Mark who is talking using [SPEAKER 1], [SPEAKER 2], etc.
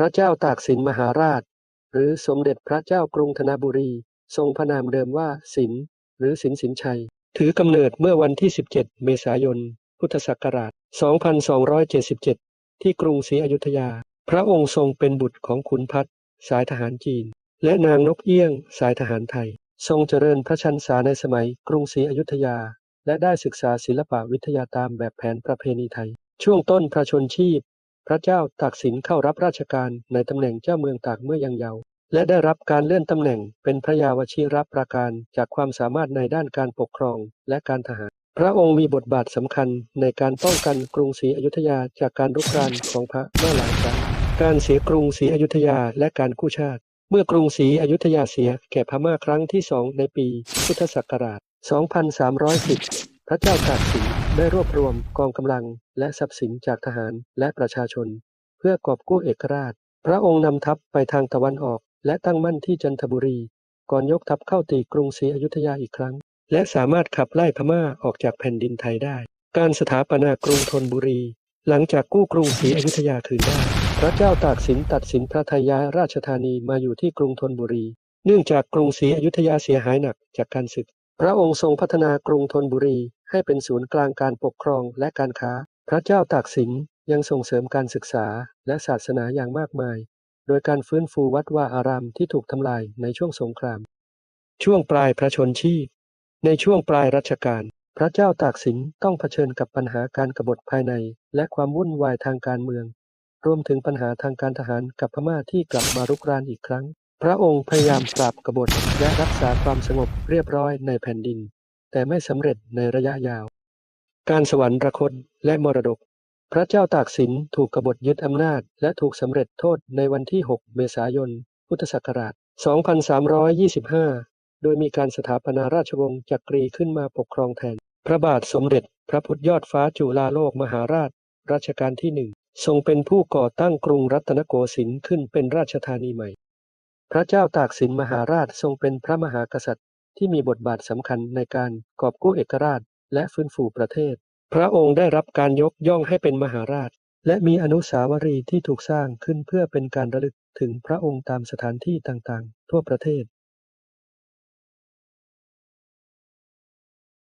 [SPEAKER 1] พระเจ้าตากสินมหาราช หรือสมเด็จพระเจ้ากรุงธนบุรี ทรงพระนามเดิมว่าสินหรือสินสินชัย ถือกำเนิดเมื่อวันที่ 17 เมษายน พุทธศักราช 2277 ที่กรุงศรีอยุธยา พระองค์ทรงเป็นบุตรของขุนพัฒน์สายทหารจีน และนางนกเอี้ยงสายทหารไทย ทรงเจริญพระชันษาในสมัยกรุงศรีอยุธยา และได้ศึกษาศิลปะวิทยาตามแบบแผนประเพณีไทย ช่วงต้นพระชนชีพ พระเจ้าตากสินเข้ารับราชการในตำแหน่งเจ้าเมืองตากเมื่อยังเยาว์และได้รับการเลื่อนตำแหน่งเป็นพระยาวชิรประการจากความสามารถในด้านการปกครองและการทหาร พระองค์มีบทบาทสำคัญในการป้องกันกรุงศรีอยุธยาจากการรุกรานของพระเมื่อหลายครั้งการเสียกรุงศรีอยุธยาและการกู้ชาติ เมื่อกรุงศรีอยุธยาเสียแก่พม่าครั้งที่สองในปีพุทธศักราช 2310 พระเจ้าตากสินได้รวบรวมกองกำลังและทรัพย์สินจากทหารและประชาชน เพื่อกอบกู้เอกราช พระองค์นำทัพไปทางตะวันออกและตั้งมั่นที่จันทบุรี ก่อนยกทัพเข้าตีกรุงศรีอยุธยาอีกครั้ง และสามารถขับไล่พม่าออกจากแผ่นดินไทยได้ การสถาปนากรุงธนบุรี หลังจากกู้กรุงศรีอยุธยาคืนได้ พระเจ้าตากสินตัดสินพระทยาราชธานีมาอยู่ที่กรุงธนบุรี เนื่องจากกรุงศรีอยุธยาเสียหายหนักจากการศึก พระองค์ทรงพัฒนากรุงธนบุรีให้เป็นศูนย์กลางการปกครองและการค้า พระเจ้าตากสินยังส่งเสริมการศึกษาและศาสนาอย่างมากมาย โดยการฟื้นฟูวัดวาอารามที่ถูกทำลายในช่วงสงคราม ช่วงปลายพระชนชีพ ในช่วงปลายรัชกาล พระเจ้าตากสินต้องเผชิญกับปัญหาการกบฏภายใน และความวุ่นวายทางการเมือง รวมถึงปัญหาทางการทหารกับพม่าที่กลับมารุกรานอีกครั้ง พระองค์พยายามปราบกบฏและรักษาความสงบเรียบร้อยในแผ่นดิน แต่ไม่สำเร็จในระยะยาว การสวรรคตและมรดก พระเจ้าตากสินถูกกบฏยึดอำนาจ และถูกสำเร็จโทษในวันที่ 6 เมษายน พุทธศักราช 2325 โดยมีการสถาปนาราชวงศ์จักรีขึ้นมาปกครองแทน พระบาทสมเด็จ พระพุทธยอดฟ้าจุฬาโลกมหาราช รัชกาลที่หนึ่งทรงเป็นผู้ก่อตั้งกรุงรัตนโกสินทร์ขึ้นเป็นราชธานีใหม่ พระเจ้าตากสินมหาราชทรงเป็นพระมหากษัตริย์ ที่มีบทบาทสำคัญในการกอบกู้เอกราช และฟื้นฟูประเทศ พระองค์ได้รับการยกย่องให้เป็นมหาราช และมีอนุสาวรีย์ที่ถูกสร้างขึ้นเพื่อเป็นการระลึกถึงพระองค์ตามสถานที่ต่างๆ ทั่วประเทศ